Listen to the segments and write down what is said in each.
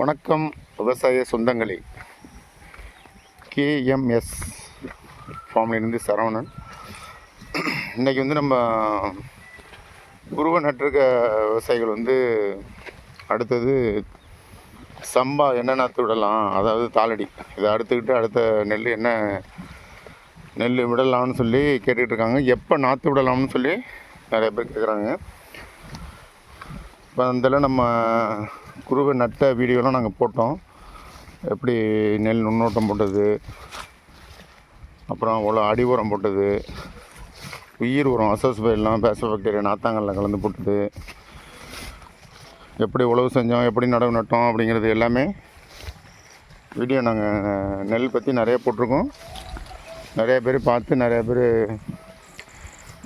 வணக்கம் விவசாய சொந்தங்களே. கேஎம்எஸ் ஃபார்ம்லேருந்து சரவணன். இன்றைக்கி வந்து நம்ம உருவ நட்டிருக்க விவசாயிகள் வந்து அடுத்தது சம்பா என்ன நாற்று விடலாம் அதாவது தாளடி. இதை அடுத்துக்கிட்டு அடுத்த நெல் என்ன நெல் விடலாம்னு சொல்லி கேட்டுக்கிட்டு இருக்காங்க. எப்போ நாற்று விடலாம்னு சொல்லி நிறைய பேர் கேட்குறாங்க இப்போ அதில் நம்ம குருவை நட்ட வீடியோலாம் நாங்கள் போட்டோம். எப்படி நெல் நுண்ணோட்டம் போட்டது அப்புறம் அவ்வளோ அடி உரம் போட்டது உயிர் உரம் அசோஸ்பைலாம் பேசோபாக்டீரியா நாத்தாங்கல்ல கலந்து போட்டது எப்படி உழவு செஞ்சோம் எப்படி நடவு நட்டோம் அப்படிங்கிறது எல்லாமே வீடியோ நாங்கள் நெல் பற்றி நிறைய போட்டிருக்கோம். நிறைய பேர் பார்த்து நிறைய பேர்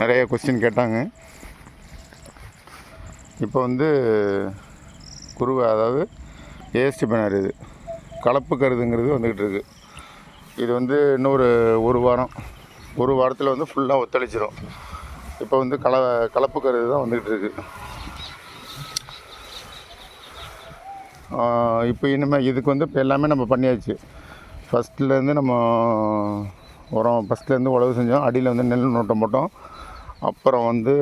நிறைய கொஸ்டின் கேட்டாங்க. இப்போ வந்து குருவை அதாவது ஏஸ்டி பேனர் இது. கலப்பு கருதுங்கிறது வந்துக்கிட்டு இருக்குது இது வந்து இன்னொரு ஒரு வாரம் ஒரு வாரத்தில் வந்து ஃபுல்லாக ஒத்துழைச்சிரும் இப்போ வந்து கல கலப்பு கருது தான் வந்துக்கிட்டு இருக்கு. இப்போ இனிமேல் இதுக்கு வந்து இப்போ எல்லாமே நம்ம பண்ணியாச்சு. ஃபஸ்ட்லேருந்து நம்ம உரம் ஃபஸ்ட்லேருந்து உழவு செஞ்சோம். அடியில் வந்து நெல் நோட்டம் போட்டோம். அப்புறம் வந்து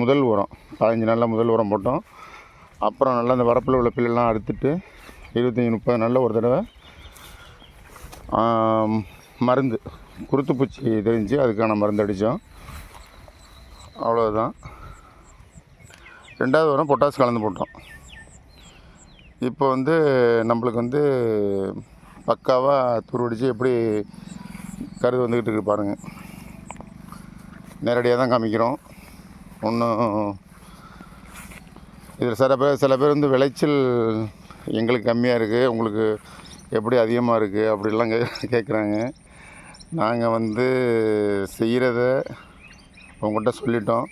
முதல் உரம் பதினஞ்சு நாளில் முதல் உரம் போட்டோம். அப்புறம் நல்லா அந்த வரப்பில் உள்ள பிள்ளைலாம் அறுத்துட்டு இருபத்தஞ்சி முப்பது நாளில் ஒரு தடவை மருந்து குருத்துப்பூச்சி தெரிஞ்சு அதுக்கான மருந்து அடித்தோம். அவ்வளோதான் ரெண்டாவது உரம் பொட்டாஸ் கலந்து போட்டோம். இப்போ வந்து நம்மளுக்கு வந்து பக்காவாக துருவடித்து எப்படி கருது வந்துக்கிட்டு இருக்கு பாருங்கள் நேரடியாக தான் காமிக்கிறோம். ஒன்றும் இதில் சில பேர் சில பேர் வந்து விளைச்சல் எங்களுக்கு கம்மியாக இருக்குது உங்களுக்கு எப்படி அதிகமாக இருக்குது அப்படிலாம் கே கேட்குறாங்க. நாங்கள் வந்து செய்கிறத உங்கள்கிட்ட சொல்லிட்டோம்.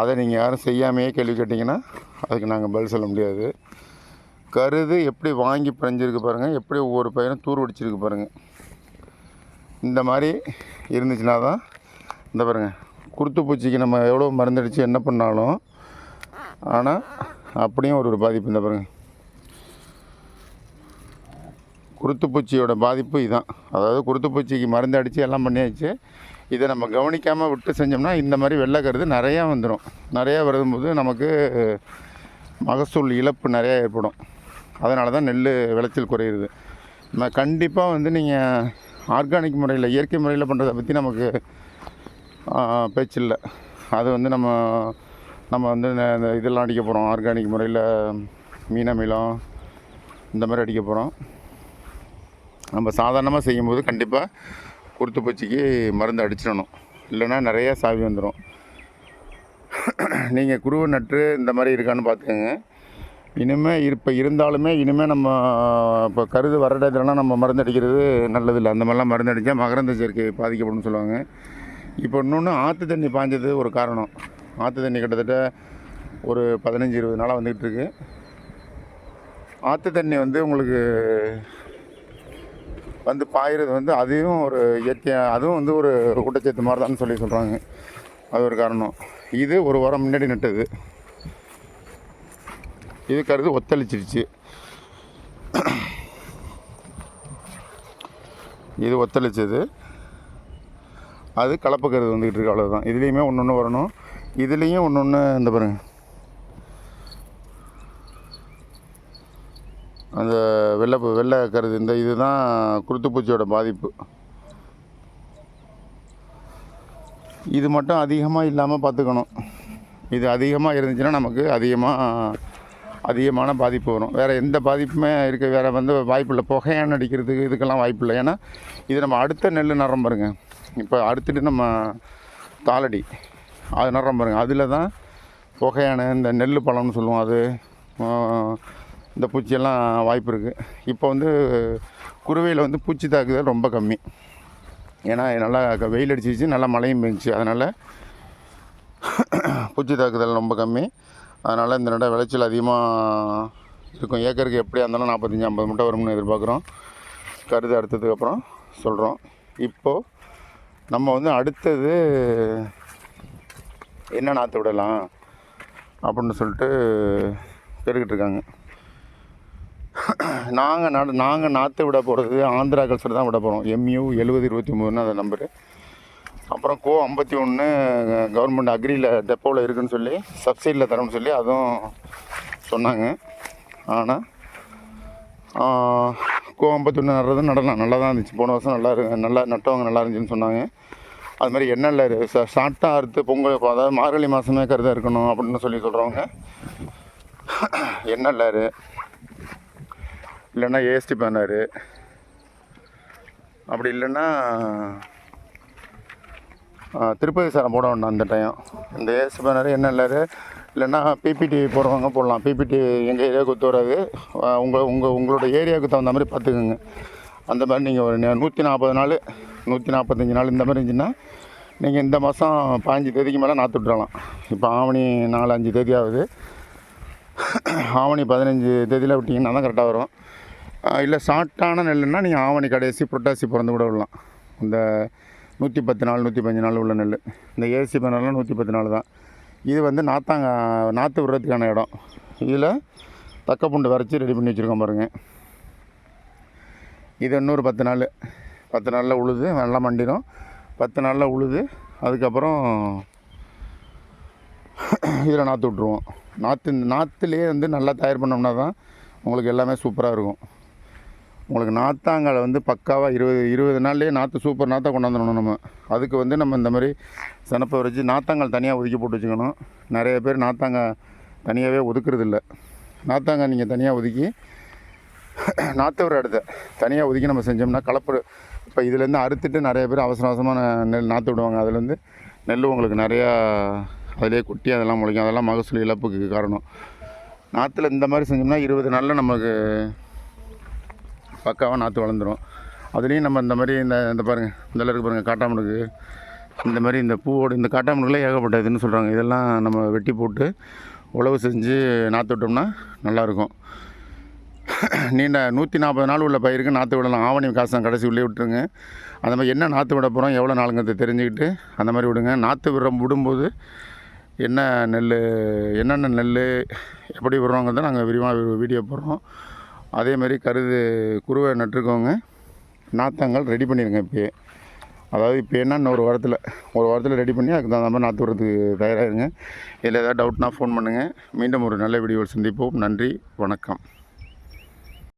அதை நீங்கள் யாரும் செய்யாமையே கேள்வி கேட்டிங்கன்னா அதுக்கு நாங்கள் பதில் சொல்ல முடியாது. கருது எப்படி வாங்கி பிரிஞ்சிருக்கு பாருங்கள் எப்படி ஒவ்வொரு பையனும் தூர் வடிச்சிருக்கு பாருங்கள் இந்த மாதிரி இருந்துச்சுன்னா தான் இந்த பாருங்கள் குருத்து பூச்சிக்கு நம்ம எவ்வளோ மருந்தடிச்சு என்ன பண்ணாலும் ஆனால் அப்படியும் ஒரு ஒரு பாதிப்பு இந்த பாருங்கள் குருத்துப்பூச்சியோட பாதிப்பு இதுதான் அதாவது குருத்துப்பூச்சிக்கு மருந்து அடித்து எல்லாம் பண்ணியாச்சு. இதை நம்ம கவனிக்காமல் விட்டு செஞ்சோம்னா இந்த மாதிரி வெள்ளைக்கருது நிறையா வந்துடும் நிறையா வரும்போது நமக்கு மகசூல் இழப்பு நிறையா ஏற்படும். அதனால தான் நெல் விளைச்சல் குறையுது நம்ம கண்டிப்பாக வந்து நீங்கள் ஆர்கானிக் முறையில் இயற்கை முறையில் பண்ணுறதை பற்றி நமக்கு பேச்சு இல்லை அது வந்து நம்ம நம்ம வந்து இந்த- இதெல்லாம் அடிக்க போகிறோம் ஆர்கானிக் முறையில் மீன் அமிலம் இந்த மாதிரி அடிக்க போகிறோம் நம்ம சாதாரணமாக செய்யும்போது கண்டிப்பாக குருத்துப்பூச்சிக்கு மருந்து அடிச்சிடணும். இல்லைன்னா நிறைய சாவி வந்துடும் நீங்கள் குருவை நட்டு இந்த மாதிரி இருக்கான்னு பார்த்துக்கோங்க. இனிமேல் இப்போ இருந்தாலுமே இனிமேல் நம்ம இப்போ கருது வர இடத்துலலாம் நம்ம மருந்து அடிக்கிறது நல்லதில்லை. அந்த மாதிரிலாம் மருந்து அடித்தா மகரந்த சேர்க்கை பாதிக்கப்படும்னு சொல்லுவாங்க. இப்போ இன்னொன்று ஆற்று தண்ணி பாஞ்சது ஒரு காரணம். ஆற்று தண்ணி கிட்டத்தட்ட ஒரு பதினஞ்சு இருபது நாளாக வந்துக்கிட்டு இருக்கு. ஆற்று தண்ணி வந்து உங்களுக்கு வந்து பாயிறது வந்து அதையும் ஒரு இயற்கையாக அதுவும் வந்து ஒரு ஊட்டச்சத்து மாதிரி தான் சொல்லி சொல்கிறாங்க அது ஒரு காரணம். இது ஒரு வாரம் முன்னாடி நட்டது. இது கருது ஒத்தளிச்சிருச்சு. இது ஒத்தளிச்சது. அது கலப்பக்கருது வந்துக்கிட்டு இருக்கு அவ்வளோதான் இதுலேயுமே ஒன்று ஒன்று வரணும். இதுலேயும் ஒன்று ஒன்று இந்த பாருங்க. அந்த வெள்ளை வெள்ளை கருது இந்த இதுதான் குருத்துப்பூச்சியோட பாதிப்பு. இது மட்டும் அதிகமாக இல்லாமல் பார்த்துக்கணும் இது அதிகமாக இருந்துச்சுன்னா நமக்கு அதிகமாக அதிகமான பாதிப்பு வரும். வேறு எந்த பாதிப்புமே இருக்க வேறு வந்து வாய்ப்பு இல்லை புகையான அடிக்கிறதுக்கு இதுக்கெல்லாம் வாய்ப்பு இல்லை ஏன்னா இது நம்ம அடுத்த நெல் நரம் பாருங்கள் இப்போ அடுத்துட்டு நம்ம தாளடி. அது நடுறோம் பாருங்க. அதில் தான் புகையான இந்த நெல் பழம்னு சொல்லுவோம் அது. இந்த பூச்சியெல்லாம் வாய்ப்பு இருக்குது இப்போ வந்து குருவையில் வந்து பூச்சி தாக்குதல் ரொம்ப கம்மி. ஏன்னா நல்லா க- வெயில் அடிச்சிச்சு நல்லா மழையும் பெஞ்சிச்சு. அதனால் பூச்சி தாக்குதல் ரொம்ப கம்மி. அதனால் இந்த நட விளைச்சல் அதிகமாக இருக்கும். ஏக்கருக்கு எப்படியா இருந்தாலும் நாற்பத்தஞ்சி ஐம்பது மூட்டை வரும்னு எதிர்பார்க்குறோம். கருது அடுத்ததுக்கப்புறம் சொல்கிறோம் இப்போது நம்ம வந்து அடுத்தது என்ன நாற்று விடலாம் அப்படின்னு சொல்லிட்டு பெருகிட்டு இருக்காங்க. நாங்கள் நட நாங்கள் நாற்று விட போகிறது ஆந்திரா கல்ச்சர் தான் விட போகிறோம் எம்யூ எழுபது இருபத்தி மூணுன்னு அந்த நம்பரு. அப்புறம் கோ ஐம்பத்தி ஒன்று கவர்மெண்ட் அக்ரியில் டெப்போவில் இருக்குதுன்னு சொல்லி சப்சிடியில் தரோம்னு சொல்லி அதுவும் சொன்னாங்க. ஆனால் கோ நடுறது நடலாம். நல்லா தான் இருந்துச்சு. போன வருஷம் நல்லா இரு நல்லா நட்டவங்க நல்லா இருந்துச்சுன்னு சொன்னாங்க. அது மாதிரி எண்ணெயில் ஷார்ட்டாக அறுத்து பொங்கல் அதாவது மார்கழி மாதமே கருதாக இருக்கணும் அப்படின்னு சொல்லி சொல்கிறவங்க எண்ணெயில் இல்லைன்னா ஏஎஸ்டி பேனர் அப்படி இல்லைன்னா திருப்பதி சாரம் போட வேண்டாம் அந்த டைம் இந்த ஏஎஸ்டி பேனர் எண்ணெயில் இல்லைன்னா பிபிடி போடுறவங்க போடலாம். பிபிடி எங்கள் ஏரியாவுக்கு ஒத்து வராது. உங்கள் உங்கள் உங்களோட ஏரியாவுக்கு தகுந்த மாதிரி பார்த்துக்குங்க. அந்த மாதிரி நீங்கள் ஒரு நூற்றி நாற்பது நாள் நூற்றி நாற்பத்தஞ்சு நாள் இந்த மாதிரி இருந்துச்சுன்னா நீங்கள் இந்த மாதம் பாஞ்சு தேதிக்கு மேலே நாற்று விட்டுறலாம். இப்போ ஆவணி நாலு அஞ்சு தேதி ஆகுது. ஆவணி பதினஞ்சு தேதியில் விட்டிங்கன்னா தான் கரெக்டாக வரும். இல்லை ஷார்ட்டான நெல்லுன்னா நீங்கள் ஆவணி கடைசி புரட்டாசி பிறந்து கூட விடலாம். இந்த நூற்றி பத்து நாள் நூற்றி பஞ்சு நாள் உள்ள நெல் இந்த ஏசி பேனர்லாம் நூற்றி பத்து நாள் தான். இது வந்து நாத்தாங்க நாற்று விடுறதுக்கான இடம். இதில் தக்கப்பூண்டு வரைச்சி ரெடி பண்ணி வச்சுருக்கோம் பாருங்கள் இது இன்னொரு பத்து நாள். பத்து நாளில் உழுது நல்லா மண்டிடும். பத்து நாளில் உழுது அதுக்கப்புறம் இதில் நாற்று விட்ருவோம் நாற்று நாற்றுலேயே வந்து நல்லா தயார் பண்ணோம்னா தான் உங்களுக்கு எல்லாமே சூப்பராக இருக்கும். உங்களுக்கு நாத்தாங்கால வந்து பக்காவாக இருபது இருபது நாள்லேயே நாற்று சூப்பர் நாற்றை கொண்டாந்துடணும் நம்ம. அதுக்கு வந்து நம்ம இந்த மாதிரி சனப்பை வரைச்சி நாத்தாங்கால் தனியாக ஒதுக்கி போட்டு வச்சுக்கணும். நிறைய பேர் நாத்தாங்காய் தனியாகவே ஒதுக்குறது இல்லை நாத்தாங்காய் நீங்கள் தனியாக ஒதுக்கி நாற்றுவர இடத்த தனியாக ஒதுக்கி நம்ம செஞ்சோம்னா கலப்பு. இப்போ இதுலேருந்து அறுத்துட்டு நிறைய பேர் அவசர அவசரமான நெல் நாற்று விடுவாங்க. அதுலேருந்து நெல் உங்களுக்கு நிறையா அதிலே குட்டி அதெல்லாம் முளைக்கும். அதெல்லாம் மகசூல் இழப்புக்கு காரணம். நாற்றுல இந்த மாதிரி செஞ்சோம்னா இருபது நாளில் நமக்கு பக்காவாக நாற்று வளர்ந்துரும். அதுலேயும் நம்ம இந்த மாதிரி இந்த இந்த பாருங்கள் இந்த இருக்கு பாருங்கள் காட்டாமணுக்கு இந்த மாதிரி இந்த பூவோடு இந்த காட்டாமணுக்குலாம் ஏகப்பட்டதுன்னு சொல்கிறாங்க இதெல்லாம் நம்ம வெட்டி போட்டு உழவு செஞ்சு நாற்று விட்டோம்னா நல்லாயிருக்கும். நீண்ட நூற்றி நாற்பது நாள் உள்ள பயிருக்கு நாற்று விடலாம். ஆவணி காசம் கடைசி உள்ளே விட்டுருங்க. அந்த மாதிரி என்ன நாற்று விட போகிறோம் எவ்வளோ நாளுங்கிறத தெரிஞ்சுக்கிட்டு அந்த மாதிரி விடுங்க. நாற்று விடுற விடும்போது என்ன நெல் என்னென்ன நெல் எப்படி விடுறோங்கிறத நாங்கள் விரிவாக வீடியோ போடுறோம். அதேமாரி கருது குருவை நட்டுருக்கவங்க நாற்றங்கள் ரெடி பண்ணிடுங்க இப்போயே. அதாவது இப்போ என்ன இன்னும் ஒரு வாரத்தில் ஒரு வாரத்தில் ரெடி பண்ணி அதுக்கு தகுந்த மாதிரி நாற்று விடுறதுக்கு தயாராகிருங்க இதில் ஏதாவது டவுட்னா ஃபோன் பண்ணுங்கள் மீண்டும் ஒரு நல்ல வீடியோவில் சந்திப்போம். நன்றி வணக்கம்.